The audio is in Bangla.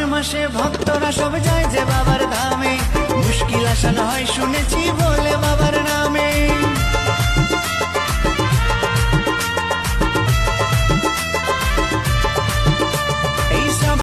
শ্রাবণ মাসে ভক্তরা সব যায় যে বাবার ধামে। মুশকিল আসান হয় শুনেছি বলে